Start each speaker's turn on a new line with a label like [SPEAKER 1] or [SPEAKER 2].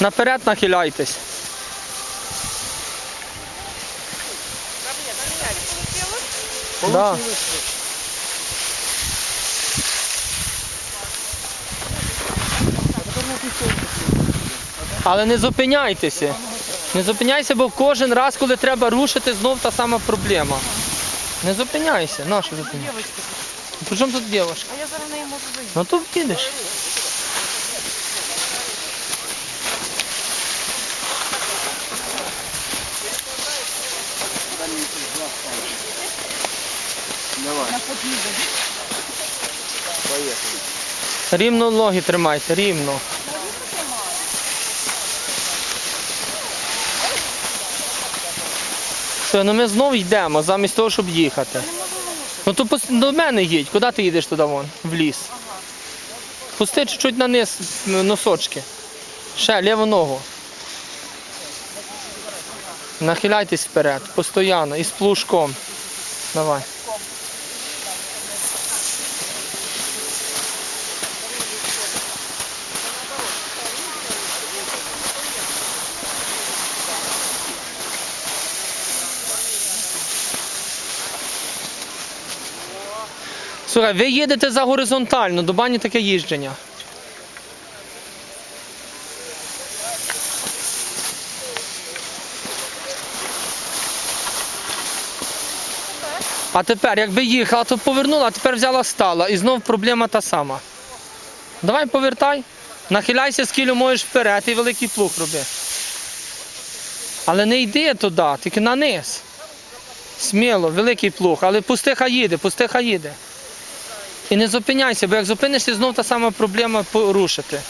[SPEAKER 1] Наперед нахиляйтесь. Да. Але не зупиняйтеся. Не зупиняйся, бо кожен раз, коли треба рушити, знов та сама проблема. Не зупиняйся. На що зупиняйся? При чому тут дівчинка?
[SPEAKER 2] А я зараз не можу вийти.
[SPEAKER 1] Ну тут підеш. Рівно ноги тримайте, рівно. Все, ну ми знову йдемо, замість того, щоб їхати. Ну то до мене їдь. Куди ти їдеш туди вон? В ліс. Пусти чуть-чуть на низ носочки. Ще ліву ногу. Нахиляйтесь вперед, постійно, і з плужком. Давай. Слухай, ви їдете за горизонтально, до бані таке їждження. А тепер, якби їхала, то повернула, а тепер взяла стала. І знов проблема та сама. Давай повертай. Нахиляйся скільки можеш вперед і великий плуг роби. Але не йди туди, тільки на низ. Сміло, великий плуг, але пусти хай їде, пусти хай їде. І не зупиняйся, бо як зупинишся, знов та сама проблема порушити.